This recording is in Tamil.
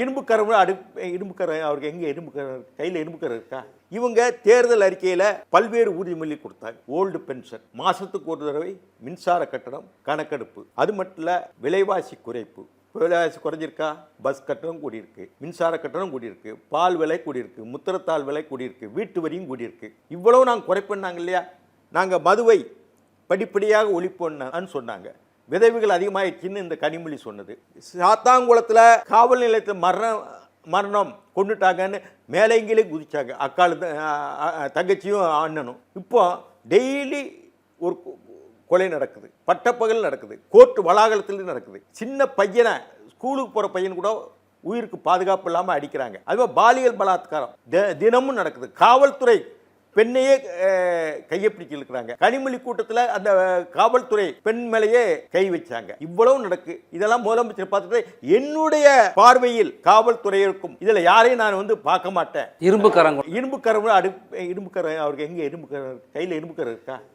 இரும்பு அடு இரும்பு அவருக்கு எங்கே இரும்பு கையில் இரும்பு இருக்கா? இவங்க தேர்தல் அறிக்கையில் பல்வேறு உறுதிமொழி கொடுத்தாங்க ஓல்டு பென்ஷன் மாதத்துக்கு ஒரு தடவை மின்சார கட்டணம் கணக்கெடுப்பு. அது மட்டும் இல்லை விலைவாசி குறைப்பு. விலைவாசி குறைஞ்சிருக்கா? பஸ் கட்டணம் கூடியிருக்கு. மின்சார கட்டணம் கூடியிருக்கு. பால் விலை கூடியிருக்கு. முத்திரத்தால் விலை கூடியிருக்கு. வீட்டு வரியும் கூடியிருக்கு. இவ்வளோ நாங்கள் குறைப்பண்ணாங்க இல்லையா? நாங்கள் மதுவை படிப்படியாக ஒழிப்போன்னு சொன்னாங்க. விதைவுகள் அதிகமாயிடுச்சுன்னு இந்த கனிமொழி சொன்னது. சாத்தாங்குளத்தில் காவல் நிலையத்தில் மரணம் மரணம் கொண்டுட்டாங்கன்னு மேலேங்கிலே குதிச்சாங்க. அக்காலு தங்கச்சியும் அண்ணனும். இப்போ டெய்லி ஒரு கொலை நடக்குது. பட்டப்பகல் நடக்குது. கோர்ட் வளாகலத்தில் நடக்குது. சின்ன பையனை ஸ்கூலுக்கு போகிற பையன் கூட உயிருக்கு பாதுகாப்பு இல்லாமல் அடிக்கிறாங்க. அதுவே பாலியல் பலாத்காரம். தி- தினமும் நடக்குது. காவல்துறை பெண்ணையே கையை பிடிச்சு இழுக்கிறாங்க கனிமொழி கூட்டத்தில் அந்த காவல்துறை பெண் மேலேயே கை வச்சாங்க. இவ்வளவு நடக்கு. இதெல்லாம் முதலமைச்சர் பார்த்துட்டு என்னுடைய பார்வையில் காவல்துறை இருக்கும். இதுல யாரையும் நான் வந்து பார்க்க மாட்டேன். இரும்பு கரங்க இரும்பு கரம் அடு இரும்பு கரம் அவருக்கு எங்க இரும்பு கரம் கையில் இரும்பு கரம் இருக்கா?